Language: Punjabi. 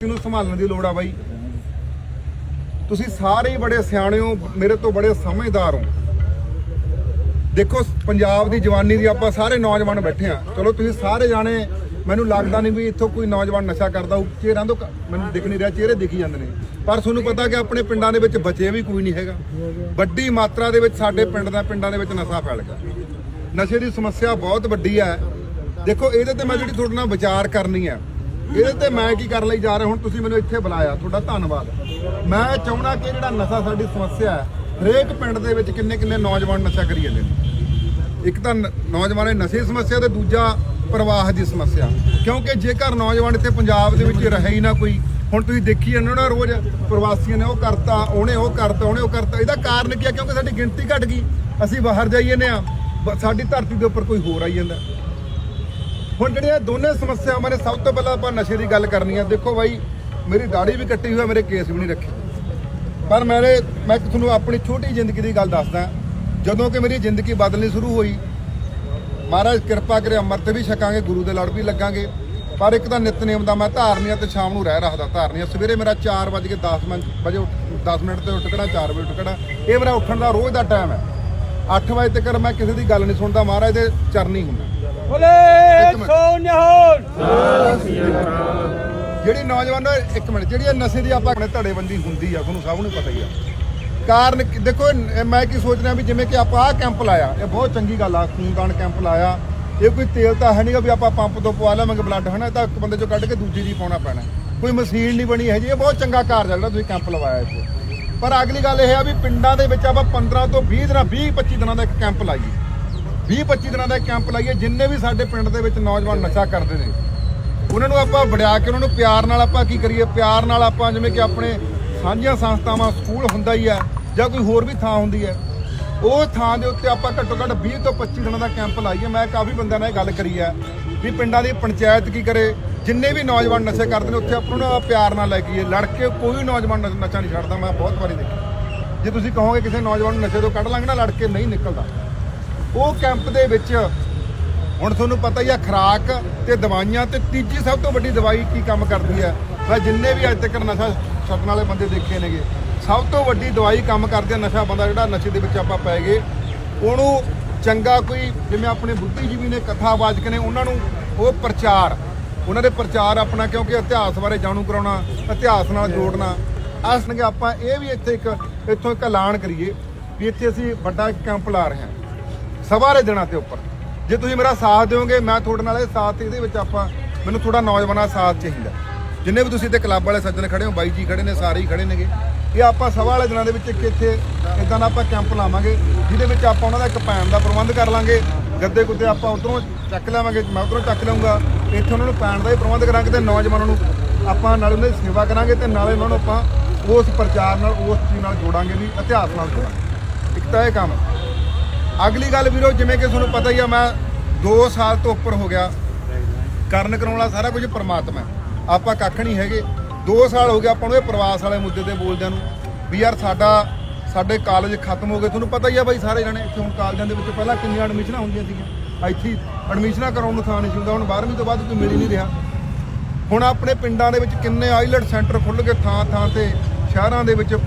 ਨੂੰ ਸੰਭਾਲਣ ਦੀ ਲੋੜ ਆ ਬਾਈ। ਤੁਸੀਂ ਸਾਰੇ ਬੜੇ ਸਿਆਣੇ ਹੋ, ਮੇਰੇ ਤੋਂ ਬੜੇ ਸਮਝਦਾਰ ਹੋ। ਦੇਖੋ, ਪੰਜਾਬ ਦੀ ਜਵਾਨੀ ਦੀ ਆਪਾਂ ਸਾਰੇ ਨੌਜਵਾਨ ਬੈਠੇ ਆ। ਚਲੋ, ਤੁਸੀਂ ਸਾਰੇ ਜਾਣੇ, ਮੈਨੂੰ ਲੱਗਦਾ ਨਹੀਂ ਵੀ ਇੱਥੋਂ ਕੋਈ ਨੌਜਵਾਨ ਨਸ਼ਾ ਕਰਦਾ ਉਹ ਚਿਹਰਾਂ ਤੋਂ ਮੈਨੂੰ ਦਿਖ ਨਹੀਂ ਰਿਹਾ, ਚਿਹਰੇ ਦਿਖੀ ਜਾਂਦੇ ਨੇ। ਪਰ ਤੁਹਾਨੂੰ ਪਤਾ ਕਿ ਆਪਣੇ ਪਿੰਡਾਂ ਦੇ ਵਿੱਚ ਬਚੇ ਵੀ ਕੋਈ ਨਹੀਂ ਹੈਗਾ। ਵੱਡੀ ਮਾਤਰਾ ਦੇ ਵਿੱਚ ਸਾਡੇ ਪਿੰਡ ਦਾ, ਪਿੰਡਾਂ ਦੇ ਵਿੱਚ ਨਸ਼ਾ ਫੈਲ ਗਿਆ। ਨਸ਼ੇ ਦੀ ਸਮੱਸਿਆ ਬਹੁਤ ਵੱਡੀ ਹੈ। ਦੇਖੋ, ਇਹਦੇ ਤੇ ਮੈਂ ਜਿਹੜੀ ਤੁਹਾਡੇ ਨਾਲ ਵਿਚਾਰ ਕਰਨੀ ਹੈ ਇਹਦੇ ਤੇ ਮੈਂ ਕੀ ਕਰਨ ਲਈ ਜਾ ਰਿਹਾ, ਹੁਣ ਤੁਸੀਂ ਮੈਨੂੰ ਇੱਥੇ ਬੁਲਾਇਆ, ਤੁਹਾਡਾ ਧੰਨਵਾਦ। ਮੈਂ ਚਾਹੁੰਦਾ ਕਿ ਜਿਹੜਾ ਨਸ਼ਾ ਸਾਡੀ ਸਮੱਸਿਆ ਹੈ, ਹਰੇਕ ਪਿੰਡ ਦੇ ਵਿੱਚ ਕਿੰਨੇ ਕਿੰਨੇ ਨੌਜਵਾਨ ਨਸ਼ਾ ਕਰੀ ਜਾਂਦੇ ਨੇ। ਇੱਕ ਤਾਂ ਨੌਜਵਾਨ ਨਸ਼ੇ ਦੀ ਸਮੱਸਿਆ ਤੇ ਦੂਜਾ ਪ੍ਰਵਾਹ ਦੀ ਸਮੱਸਿਆ। ਕਿਉਂਕਿ ਜੇਕਰ ਨੌਜਵਾਨ ਇੱਥੇ ਪੰਜਾਬ ਦੇ ਵਿੱਚ ਰਹੇ ਹੀ ਨਾ ਕੋਈ, ਹੁਣ ਤੁਸੀਂ ਦੇਖੀ ਜਾਂਦੇ ਹੋ ਨਾ ਰੋਜ਼ ਪ੍ਰਵਾਸੀਆਂ ਨੇ ਉਹ ਕਰਤਾ, ਉਹਨੇ ਉਹ ਕਰਤਾ, ਉਹਨੇ ਉਹ ਕਰਤਾ, ਇਹਦਾ ਕਾਰਨ ਕੀ ਹੈ? ਕਿਉਂਕਿ ਸਾਡੀ ਗਿਣਤੀ ਘਟ ਗਈ, ਅਸੀਂ ਬਾਹਰ ਜਾਈ ਜਾਂਦੇ ਆ ਸਾਡੀ ਧਰਤੀ ਦੇ ਉੱਪਰ ਕੋਈ ਹੋਰ ਆਈ ਜਾਂਦਾ। ਹੁਣ ਜਿਹੜੀਆਂ ਦੋਨੇ ਸਮੱਸਿਆਵਾਂ ਨੇ, ਸਭ ਤੋਂ ਪਹਿਲਾਂ ਆਪਾਂ ਨਸ਼ੇ ਦੀ ਗੱਲ ਕਰਨੀ ਆ। ਦੇਖੋ ਬਾਈ, ਮੇਰੀ ਦਾੜੀ ਵੀ ਕੱਟੀ ਹੋਈ ਆ, ਮੇਰੇ ਕੇਸ ਵੀ ਨਹੀਂ ਰੱਖੇ। ਪਰ ਮੇਰੇ ਮੈਂ ਤੁਹਾਨੂੰ ਆਪਣੀ ਛੋਟੀ ਜ਼ਿੰਦਗੀ ਦੀ ਗੱਲ ਦੱਸਦਾ। ਜਦੋਂ ਕਿ ਮੇਰੀ ਜ਼ਿੰਦਗੀ ਬਦਲਣੀ ਸ਼ੁਰੂ ਹੋਈ, ਮਹਾਰਾਜ ਕਿਰਪਾ ਕਰੇ ਅੰਮ੍ਰਿਤ ਵੀ ਛਕਾਂਗੇ, ਗੁਰੂ ਦੇ ਲੜ ਵੀ ਲੱਗਾਂਗੇ। ਪਰ ਇੱਕ ਤਾਂ ਨਿਤਨੇਮ ਦਾ ਮੈਂ ਧਾਰਨੀ ਆ ਤੇ ਸ਼ਾਮ ਨੂੰ ਰਹਿ ਰੱਖਦਾ ਧਾਰਨੀ ਆ ਸਵੇਰੇ ਮੇਰਾ 4:10 ਮਿੰਟ ਵਜੇ 10 ਮਿੰਟ ਤੇ ਉੱਠ ਖੜਾ 4 ਵਜੇ ਉੱਠ ਖੜਾ ਇਹ ਮੇਰਾ ਉੱਠਣ ਦਾ ਰੋਜ਼ ਦਾ ਟਾਈਮ ਹੈ। 8 ਵਜੇ ਤੱਕ ਮੈਂ ਕਿਸੇ ਦੀ ਗੱਲ ਨਹੀਂ ਸੁਣਦਾ, ਮਹਾਰਾਜ ਦੇ ਚਰਨੀ ਹੁੰਦਾ। ਬੋਲੇ ਮਿੰਟ। ਸੋ ਨਿਹਾਲ ਜਿਹੜੀ ਨੌਜਵਾਨ ਇੱਕ ਮਿੰਟ, ਜਿਹੜੀ ਇਹ ਨਸ਼ੇ ਦੀ ਆਪਾਂ ਆਪਣੇ ਧੜੇਬੰਦੀ ਹੁੰਦੀ ਆ, ਤੁਹਾਨੂੰ ਸਭ ਨੂੰ ਪਤਾ ਹੀ ਆ। ਕਾਰਨ ਦੇਖੋ ਮੈਂ ਕੀ ਸੋਚ ਰਿਹਾ ਵੀ ਜਿਵੇਂ ਕਿ ਆਪਾਂ ਆਹ ਕੈਂਪ ਲਾਇਆ, ਇਹ ਬਹੁਤ ਚੰਗੀ ਗੱਲ ਆ, ਖੂਨਦਾਨ ਕੈਂਪ ਲਾਇਆ। ਇਹ ਕੋਈ ਤੇਲ ਤਾਂ ਹੈ ਨਹੀਂਗਾ ਵੀ ਆਪਾਂ ਪੰਪ ਤੋਂ ਪਵਾ ਲਵਾਂਗੇ ਬਲੱਡ ਹਨਾ? ਇਹ ਤਾਂ ਇੱਕ ਬੰਦੇ ਚੋਂ ਕੱਢ ਕੇ ਦੂਜੀ ਦੀ ਪਾਉਣਾ ਪੈਣਾ। ਕੋਈ ਮਸ਼ੀਨ ਨਹੀਂ ਬਣੀ ਹੈ ਜੀ ਇਹ ਬਹੁਤ ਚੰਗਾ ਕਾਰਜ ਆ ਜਿਹੜਾ ਤੁਸੀਂ ਕੈਂਪ ਲਵਾਇਆ ਇੱਥੇ। ਪਰ ਅਗਲੀ ਗੱਲ ਇਹ ਆ ਵੀ ਪਿੰਡਾਂ ਦੇ ਵਿੱਚ ਆਪਾਂ 15 ਤੋਂ 20 ਦਿਨਾਂ 20 25 ਦਿਨਾਂ ਦਾ ਇੱਕ ਕੈਂਪ ਲਾਈਏ। 20 25 ਦਿਨਾਂ ਦਾ ਇੱਕ ਕੈਂਪ ਲਾਈਏ, ਜਿੰਨੇ ਵੀ ਸਾਡੇ ਪਿੰਡ ਦੇ ਵਿੱਚ ਨੌਜਵਾਨ ਨਸ਼ਾ ਕਰਦੇ ਨੇ ਉਹਨਾਂ ਨੂੰ ਆਪਾਂ ਵੜਿਆ ਕੇ ਉਹਨਾਂ ਨੂੰ ਪਿਆਰ ਨਾਲ ਆਪਾਂ ਕੀ ਕਰੀਏ? ਪਿਆਰ ਨਾਲ ਆਪਾਂ ਜਿਵੇਂ ਕਿ ਆਪਣੇ ਸਾਂਝੀਆਂ ਸੰਸਥਾਵਾਂ, ਸਕੂਲ ਹੁੰਦਾ ਹੀ ਹੈ ਜਾਂ ਕੋਈ ਹੋਰ ਵੀ ਥਾਂ ਹੁੰਦੀ ਹੈ। ਉਹ ਥਾਂ ਦੇ ਉੱਤੇ ਆਪਾਂ ਘੱਟੋ ਘੱਟ 20 ਤੋਂ 25 ਦਿਨਾਂ ਦਾ ਕੈਂਪ ਲਾਈਏ। ਮੈਂ ਕਾਫੀ ਬੰਦਿਆਂ ਨਾਲ ਇਹ ਗੱਲ ਕਰੀ ਹੈ ਵੀ ਪਿੰਡਾਂ ਦੀ ਪੰਚਾਇਤ ਕੀ ਕਰੇ? ਜਿੰਨੇ ਵੀ ਨੌਜਵਾਨ ਨਸ਼ੇ ਕਰਦੇ ਨੇ, ਉੱਥੇ ਆਪਾਂ ਉਹਨਾਂ ਨੂੰ ਪਿਆਰ ਨਾਲ ਲੈ ਕੇ ਆਈਏ। ਲੜ ਕੇ ਕੋਈ ਨੌਜਵਾਨ ਨਸ਼ਾ ਨਸ਼ਾ ਨਹੀਂ ਛੱਡਦਾ, ਮੈਂ ਬਹੁਤ ਵਾਰੀ ਦੇਖਿਆ। ਜੇ ਤੁਸੀਂ ਕਹੋਗੇ ਕਿਸੇ ਨੌਜਵਾਨ ਨੂੰ ਨਸ਼ੇ ਤੋਂ ਕੱਢ ਲਾਂਗੇ ਨਾ ਲੜ ਕੇ ਨਹੀਂ ਨਿਕਲਦਾ। ਉਹ ਕੈਂਪ ਦੇ ਵਿੱਚ ਹੁਣ ਤੁਹਾਨੂੰ ਪਤਾ ਹੀ ਆ, ਖਰਾਕ ਤੇ ਦਵਾਈਆਂ ਤੇ ਤੀਜੀ ਸਭ ਤੋਂ ਵੱਡੀ ਦਵਾਈ ਕੀ ਕੰਮ ਕਰਦੀ ਹੈ? ਮੈਂ ਜਿੰਨੇ ਵੀ ਅੱਜ ਤੱਕ ਨਸ਼ਾ ਛੱਡਣ ਵਾਲੇ ਬੰਦੇ ਦੇਖੇ ਨੇਗੇ, ਸਭ ਤੋਂ ਵੱਡੀ ਦਵਾਈ ਕੰਮ ਕਰਦੀ ਆ ਨਸ਼ਾ ਬੰਦਾ ਜਿਹੜਾ ਨਸ਼ੇ ਦੇ ਵਿੱਚ ਆਪਾਂ ਪੈ ਗਏ। ਉਹਨੂੰ ਚੰਗਾ ਕੋਈ, ਜਿਵੇਂ ਆਪਣੇ ਬੁੱਧੀਜੀਵੀ ਨੇ ਕਥਾਵਾਚਕ ਨੇ, ਉਹਨਾਂ ਨੂੰ ਉਹ ਪ੍ਰਚਾਰ, ਉਹਨਾਂ ਦੇ ਪ੍ਰਚਾਰ ਆਪਣਾ ਕਿਉਂਕਿ ਇਤਿਹਾਸ ਬਾਰੇ ਜਾਣੂ ਕਰਾਉਣਾ, ਇਤਿਹਾਸ ਨਾਲ ਜੋੜਨਾ। ਆਸਨਗੇ ਆਪਾਂ ਇਹ ਵੀ ਇੱਥੇ ਇੱਕ, ਇੱਥੋਂ ਇੱਕ ਐਲਾਨ ਕਰੀਏ ਵੀ ਇੱਥੇ ਅਸੀਂ ਵੱਡਾ ਕੈਂਪ ਲਾ ਰਹੇ ਹਾਂ, ਸਵਾਰੇ ਦਿਨਾਂ ਦੇ ਉੱਪਰ। ਜੇ ਤੁਸੀਂ ਮੇਰਾ ਸਾਥ ਦਿਓਗੇ, ਮੈਂ ਤੁਹਾਡੇ ਨਾਲ ਇਹ ਸਾਥ ਇਹਦੇ ਵਿੱਚ ਆਪਾਂ ਮੈਨੂੰ ਥੋੜਾ ਨੌਜਵਾਨਾਂ ਦਾ ਸਾਥ ਚਾਹੀਦਾ। ਜਿੰਨੇ ਵੀ ਤੁਸੀਂ ਇੱਥੇ ਕਲੱਬ ਵਾਲੇ ਸੱਜਣ ਖੜੇ ਹੋ, ਬਾਈ ਜੀ ਖੜੇ ਨੇ, ਸਾਰੇ ਹੀ ਖੜੇ ਨੇਗੇ। ਇਹ ਆਪਾਂ ਸਭਾ ਵਾਲੇ ਦਿਨਾਂ ਦੇ ਵਿੱਚ ਇੱਕ ਇੱਥੇ ਇਦਾਂ ਦਾ ਆਪਾਂ ਕੈਂਪ ਲਾਵਾਂਗੇ, ਜਿਹਦੇ ਵਿੱਚ ਆਪਾਂ ਉਹਨਾਂ ਦਾ ਇੱਕ ਪੈਣ ਦਾ ਪ੍ਰਬੰਧ ਕਰ ਲਾਂਗੇ। ਗੱਦੇ ਗੁੱਦੇ ਆਪਾਂ ਉਧਰੋਂ ਚੱਕ ਲਾਵਾਂਗੇ ਮੈਂ ਉਧਰੋਂ ਚੱਕ ਲਵਾਂਗਾ ਇੱਥੇ ਉਹਨਾਂ ਨੂੰ ਪੈਣ ਦਾ ਹੀ ਪ੍ਰਬੰਧ ਕਰਾਂਗੇ ਤੇ ਨੌਜਵਾਨਾਂ ਨੂੰ ਆਪਾਂ ਨਾਲ ਉਹਨਾਂ ਦੀ ਸੇਵਾ ਕਰਾਂਗੇ ਤੇ ਨਾਲੇ ਉਹਨਾਂ ਨੂੰ ਆਪਾਂ ਉਸ ਪ੍ਰਚਾਰ ਨਾਲ, ਉਸ ਚੀਜ਼ ਨਾਲ ਜੋੜਾਂਗੇ ਵੀ, ਇਤਿਹਾਸ ਨਾਲ ਜੋੜਾਂਗੇ। ਇੱਕ ਤਾਂ ਇਹ ਕੰਮ ਅਗਲੀ ਗੱਲ ਵੀਰੋ, ਜਿਵੇਂ ਕਿ ਤੁਹਾਨੂੰ ਪਤਾ ਹੀ ਆ, ਮੈਂ 2 ਸਾਲ ਤੋਂ ਉੱਪਰ ਹੋ ਗਿਆ। ਕਰਨ ਕਰਾਉਣ ਵਾਲਾ ਸਾਰਾ ਕੁਝ ਪਰਮਾਤਮਾ ਆਪਾਂ ਕੱਖ ਨਹੀਂ ਹੈਗੇ। 2 ਸਾਲ ਹੋ ਗਏ ਆਪਾਂ ਨੂੰ ਇਹ ਪ੍ਰਵਾਸ ਵਾਲੇ ਮੁੱਦੇ ਤੇ ਬੋਲਦਿਆਂ ਨੂੰ। ਵੀ ਯਾਰ ਸਾਡਾ, ਸਾਡੇ ਕਾਲਜ ਖਤਮ ਹੋ ਗਏ। ਤੁਹਾਨੂੰ ਪਤਾ ਹੀ ਆ ਬਾਈ, ਸਾਰੇ ਜਣੇ ਇੱਥੇ ਹੁਣ ਕਾਲਜਾਂ ਦੇ ਵਿੱਚ ਪਹਿਲਾਂ ਕਿੰਨੀਆਂ ਐਡਮਿਸ਼ਨਾਂ ਹੁੰਦੀਆਂ ਸੀਗੀਆਂ। ਇੱਥੇ ਐਡਮਿਸ਼ਨਾਂ ਕਰਾਉਣ ਨੂੰ ਥਾਂ ਨਹੀਂ ਸੀ ਹੁੰਦਾ। ਹੁਣ 12ਵੀਂ ਤੋਂ ਬਾਅਦ ਕੋਈ ਮਿਲ ਹੀ ਨਹੀਂ ਰਿਹਾ। ਹੁਣ ਆਪਣੇ ਪਿੰਡਾਂ ਦੇ ਵਿੱਚ ਕਿੰਨੇ ਆਈਲੈਟ ਸੈਂਟਰ ਖੁੱਲ੍ਹ ਗਏ ਥਾਂ ਥਾਂ ਤੇ, ਸ਼ਹਿਰਾਂ ਦੇ ਵਿੱਚ